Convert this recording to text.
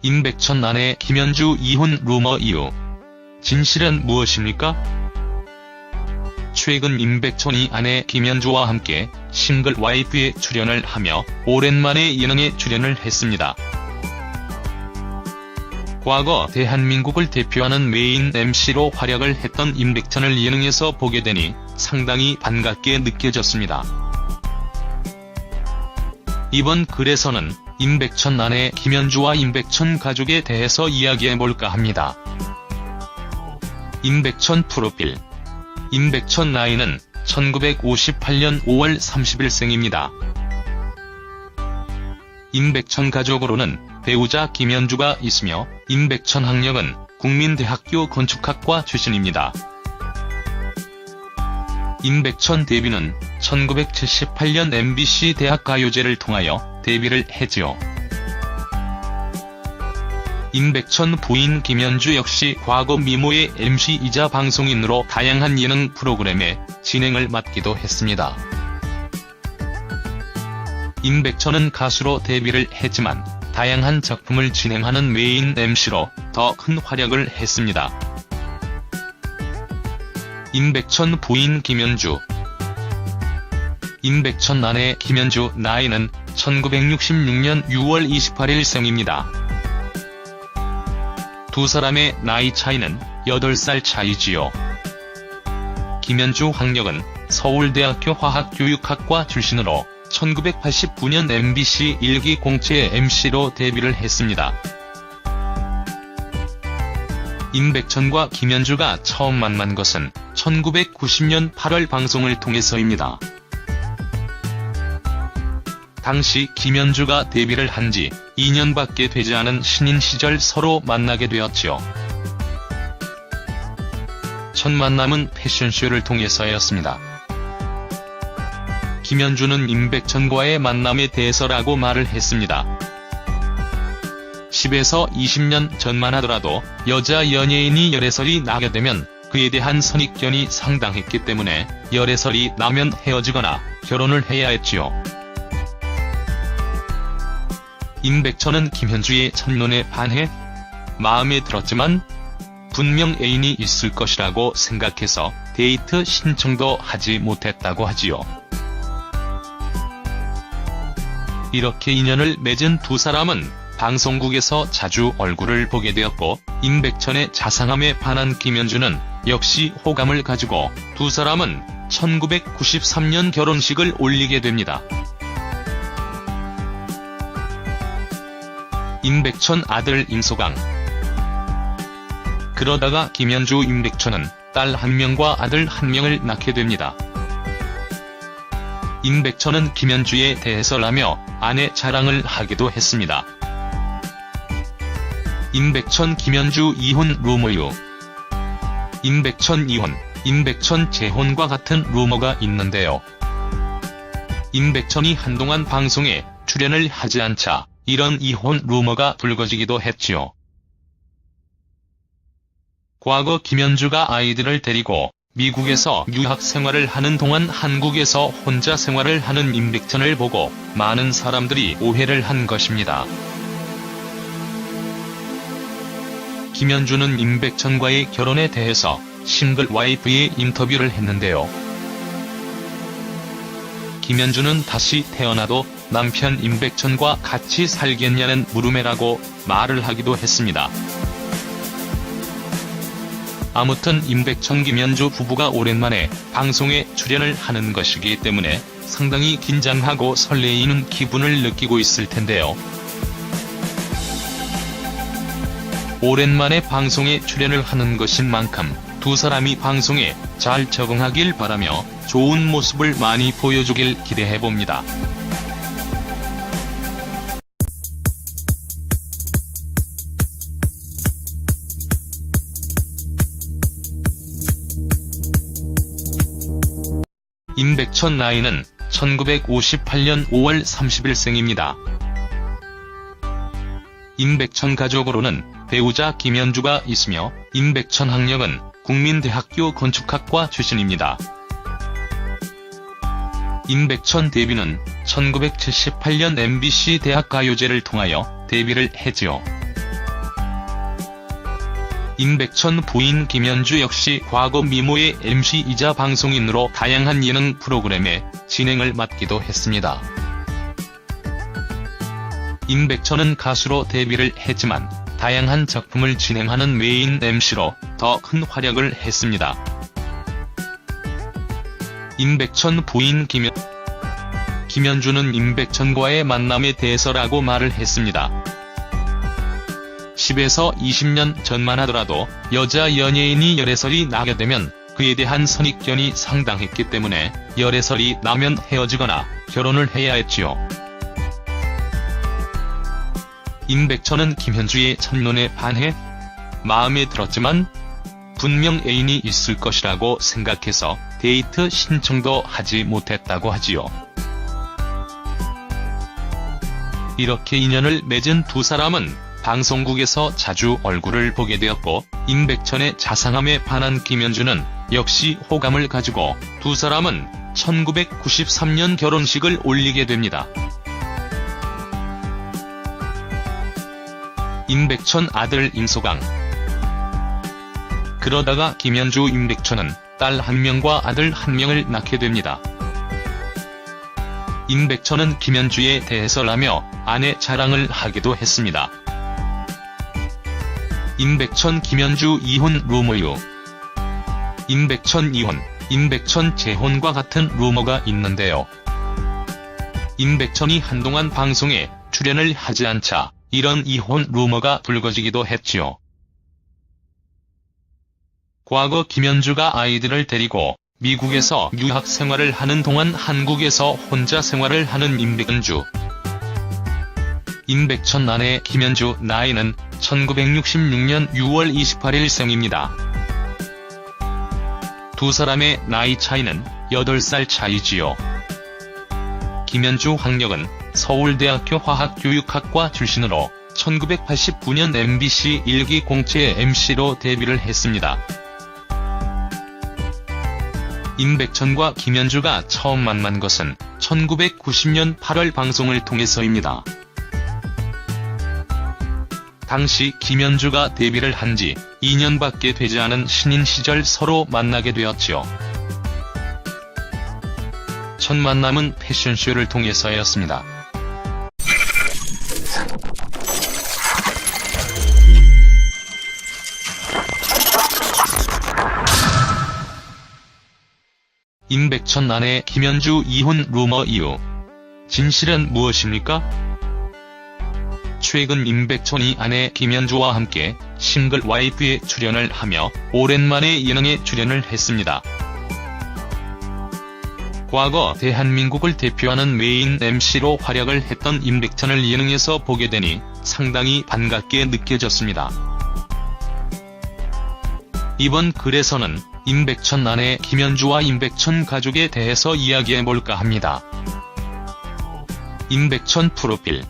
임백천 아내 김현주 이혼 루머 이유. 진실은 무엇입니까? 최근 임백천이 아내 김현주와 함께 싱글 와이프에 출연을 하며 오랜만에 예능에 출연을 했습니다. 과거 대한민국을 대표하는 메인 MC로 활약을 했던 임백천을 예능에서 보게 되니 상당히 반갑게 느껴졌습니다. 이번 글에서는 임백천 아내 김현주와 임백천 가족에 대해서 이야기해볼까 합니다. 임백천 프로필 임백천 나이는 1958년 5월 30일 생입니다. 임백천 가족으로는 배우자 김현주가 있으며 임백천 학력은 국민대학교 건축학과 출신입니다. 임백천 데뷔는 1978년 MBC 대학 가요제를 통하여 데뷔를 했지요. 임백천 부인 김현주 역시 과거 미모의 MC이자 방송인으로 다양한 예능 프로그램에 진행을 맡기도 했습니다. 임백천은 가수로 데뷔를 했지만 다양한 작품을 진행하는 메인 MC로 더 큰 활약을 했습니다. 임백천 부인 김현주 임백천 아내 김현주 나이는 1966년 6월 28일 생입니다. 두 사람의 나이 차이는 8살 차이지요. 김현주 학력은 서울대학교 화학교육학과 출신으로 1989년 MBC 일기 공채 MC로 데뷔를 했습니다. 임백천과 김현주가 처음 만난 것은 1990년 8월 방송을 통해서입니다. 당시 김현주가 데뷔를 한 지 2년밖에 되지 않은 신인 시절 서로 만나게 되었지요. 첫 만남은 패션쇼를 통해서였습니다. 김현주는 임백천과의 만남에 대해서라고 말을 했습니다. 10에서 20년 전만 하더라도 여자 연예인이 열애설이 나게 되면 그에 대한 선입견이 상당했기 때문에 열애설이 나면 헤어지거나 결혼을 해야 했지요. 임백천은 김현주의 첫눈에 반해 마음에 들었지만 분명 애인이 있을 것이라고 생각해서 데이트 신청도 하지 못했다고 하지요. 이렇게 인연을 맺은 두 사람은 방송국에서 자주 얼굴을 보게 되었고 임백천의 자상함에 반한 김현주는 역시 호감을 가지고 두 사람은 1993년 결혼식을 올리게 됩니다. 임백천 아들 임소강 그러다가 김현주 임백천은 딸 한 명과 아들 한 명을 낳게 됩니다. 임백천은 김현주에 대해서라며 아내 자랑을 하기도 했습니다. 임백천 김현주 이혼 루머유 임백천 이혼, 임백천 재혼과 같은 루머가 있는데요. 임백천이 한동안 방송에 출연을 하지 않자 이런 이혼 루머가 불거지기도 했지요. 과거 김현주가 아이들을 데리고 미국에서 유학 생활을 하는 동안 한국에서 혼자 생활을 하는 임백천을 보고 많은 사람들이 오해를 한 것입니다. 김현주는 임백천과의 결혼에 대해서 싱글 와이프의 인터뷰를 했는데요. 김현주는 다시 태어나도 남편 임백천과 같이 살겠냐는 물음에라고 말을 하기도 했습니다. 아무튼 임백천 김현주 부부가 오랜만에 방송에 출연을 하는 것이기 때문에 상당히 긴장하고 설레이는 기분을 느끼고 있을 텐데요. 오랜만에 방송에 출연을 하는 것인 만큼 두 사람이 방송에 잘 적응하길 바라며 좋은 모습을 많이 보여주길 기대해봅니다. 임백천 나이는 1958년 5월 30일 생입니다. 임백천 가족으로는 배우자 김현주가 있으며 임백천 학력은 국민대학교 건축학과 출신입니다. 임백천 데뷔는 1978년 MBC 대학 가요제를 통하여 데뷔를 했지요. 임백천 부인 김현주 역시 과거 미모의 MC이자 방송인으로 다양한 예능 프로그램의 진행을 맡기도 했습니다. 임백천은 가수로 데뷔를 했지만 다양한 작품을 진행하는 메인 MC로 더 큰 활약을 했습니다. 임백천 부인 김현 김현주는 임백천과의 만남에 대해서라고 말을 했습니다. 10에서 20년 전만 하더라도 여자 연예인이 열애설이 나게 되면 그에 대한 선입견이 상당했기 때문에 열애설이 나면 헤어지거나 결혼을 해야 했지요. 임백천은 김현주의 첫눈에 반해 마음에 들었지만 분명 애인이 있을 것이라고 생각해서 데이트 신청도 하지 못했다고 하지요. 이렇게 인연을 맺은 두 사람은 방송국에서 자주 얼굴을 보게 되었고 임백천의 자상함에 반한 김현주는 역시 호감을 가지고 두 사람은 1993년 결혼식을 올리게 됩니다. 임백천 아들 임소강 그러다가 김현주 임백천은 딸 한 명과 아들 한 명을 낳게 됩니다. 임백천은 김현주에 대해서라며 아내 자랑을 하기도 했습니다. 임백천 김현주 이혼 루머유 임백천 이혼, 임백천 재혼과 같은 루머가 있는데요. 임백천이 한동안 방송에 출연을 하지 않자 이런 이혼 루머가 불거지기도 했지요. 과거 김현주가 아이들을 데리고 미국에서 유학 생활을 하는 동안 한국에서 혼자 생활을 하는 임백은주. 임백천 아내 김현주 나이는 1966년 6월 28일 생입니다. 두 사람의 나이 차이는 8살 차이지요. 김현주 학력은 서울대학교 화학교육학과 출신으로 1989년 MBC 일기 공채 MC로 데뷔를 했습니다. 임백천과 김현주가 처음 만난 것은 1990년 8월 방송을 통해서입니다. 당시 김현주가 데뷔를 한 지 2년밖에 되지 않은 신인 시절 서로 만나게 되었지요. 첫 만남은 패션쇼를 통해서였습니다. 임백천 아내 김현주 이혼 루머 이유. 진실은 무엇입니까? 최근 임백천이 아내 김현주와 함께 싱글 와이프에 출연을 하며 오랜만에 예능에 출연을 했습니다. 과거 대한민국을 대표하는 메인 MC로 활약을 했던 임백천을 예능에서 보게 되니 상당히 반갑게 느껴졌습니다. 이번 글에서는 임백천 아내 김현주와 임백천 가족에 대해서 이야기해볼까 합니다. 임백천 프로필